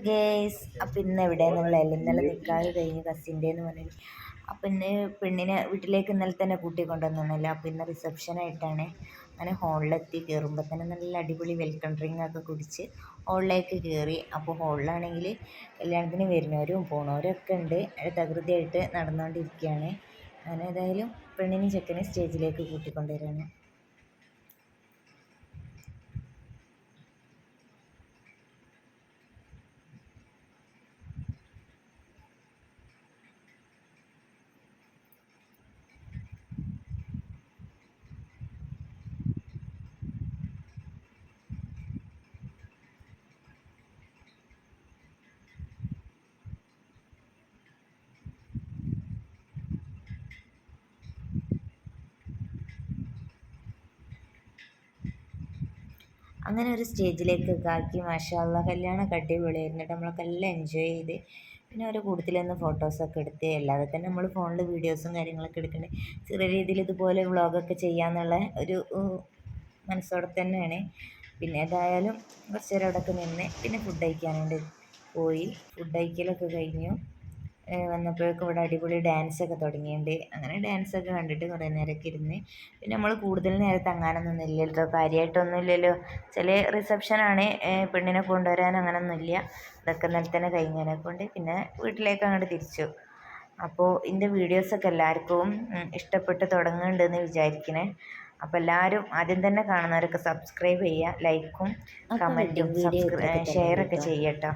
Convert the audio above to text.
Guys അപ്പം ഇന്ന് എവിടെ നിന്നുള്ള ഇന്നലെ നിൽക്കാതെ കഴിഞ്ഞ് കസിന്റെ എന്ന് പറഞ്ഞു അപ്പം ഇന്ന് പെണ്ണിനെ വീട്ടിലേക്ക് ഇന്നലെ തന്നെ കൂട്ടി കൊണ്ടുവന്നല്ലോ അപ്പം ഇന്ന് റിസപ്ഷനായിട്ടാണ് അങ്ങനെ ഹോളിലെത്തി കയറുമ്പോൾ തന്നെ നല്ല അടിപൊളി വെൽക്കം ഡ്രിങ്ക് ഒക്കെ കുടിച്ച് ഹോളിലേക്ക് കയറി അപ്പോൾ ഹോളിലാണെങ്കിൽ കല്യാണത്തിന് വരുന്നവരും പോണവരും ഒക്കെ ഉണ്ട്. തകൃതിയായിട്ട് നടന്നുകൊണ്ടിരിക്കുകയാണ് അങ്ങനെ ഏതായാലും പെണ്ണിനും ചെക്കനെ സ്റ്റേജിലേക്ക് കൂട്ടിക്കൊണ്ടുവരികയാണ് അങ്ങനെ ഒരു സ്റ്റേജിലേക്ക് ആക്കി മാഷാല്ല കല്യാണമൊക്കെ അടിപൊളിയായിരുന്നു നമ്മളൊക്കെ എല്ലാം എൻജോയ് ചെയ്ത്. പിന്നെ ഓരോ കൂട്ടത്തിലൊന്ന് ഫോട്ടോസൊക്കെ എടുത്ത് അല്ലാതെ തന്നെ നമ്മൾ ഫോണിൽ വീഡിയോസും കാര്യങ്ങളൊക്കെ എടുക്കണേ ചെറിയ രീതിയിൽ ഇതുപോലെ വ്ളോഗൊക്കെ ചെയ്യാന്നുള്ള ഒരു മനസ്സോടെ തന്നെയാണ്. പിന്നെ ഏതായാലും കുറച്ച് നേരം അവിടെയൊക്കെ നിന്ന് പിന്നെ ഫുഡ് കഴിക്കാനുണ്ട്. പോയി. ഫുഡ് കഴിക്കലൊക്കെ കഴിഞ്ഞു. വന്നപ്പോഴേക്കും ഇവിടെ അടിപൊളി ഡാൻസ് ഒക്കെ തുടങ്ങിയിട്ടുണ്ട് അങ്ങനെ ഡാൻസൊക്കെ കണ്ടിട്ട് കുറേ നേരമൊക്കെ ഇരുന്ന്. പിന്നെ നമ്മൾ കൂടുതൽ നേരം തങ്ങാനൊന്നും ഇല്ലല്ലോ കാര്യമായിട്ടൊന്നും ഇല്ലല്ലോ. ചില റിസപ്ഷനാണ് പെണ്ണിനെ കൊണ്ടുവരാൻ അങ്ങനൊന്നുമില്ല ഇതൊക്കെ ഇന്നലെ തന്നെ കഴിഞ്ഞതിനെ കൊണ്ട് പിന്നെ വീട്ടിലേക്ക് അങ്ങോട്ട് തിരിച്ചു. അപ്പോൾ എന്റെ വീഡിയോസൊക്കെ എല്ലാവർക്കും ഇഷ്ടപ്പെട്ട് തുടങ്ങുന്നുണ്ടെന്ന് വിചാരിക്കണേ. അപ്പോൾ എല്ലാവരും ആദ്യം തന്നെ കാണുന്നവരൊക്കെ സബ്സ്ക്രൈബ് ചെയ്യുക ലൈക്കും കമന്റും ഷെയറൊക്കെ ചെയ്യട്ടോ.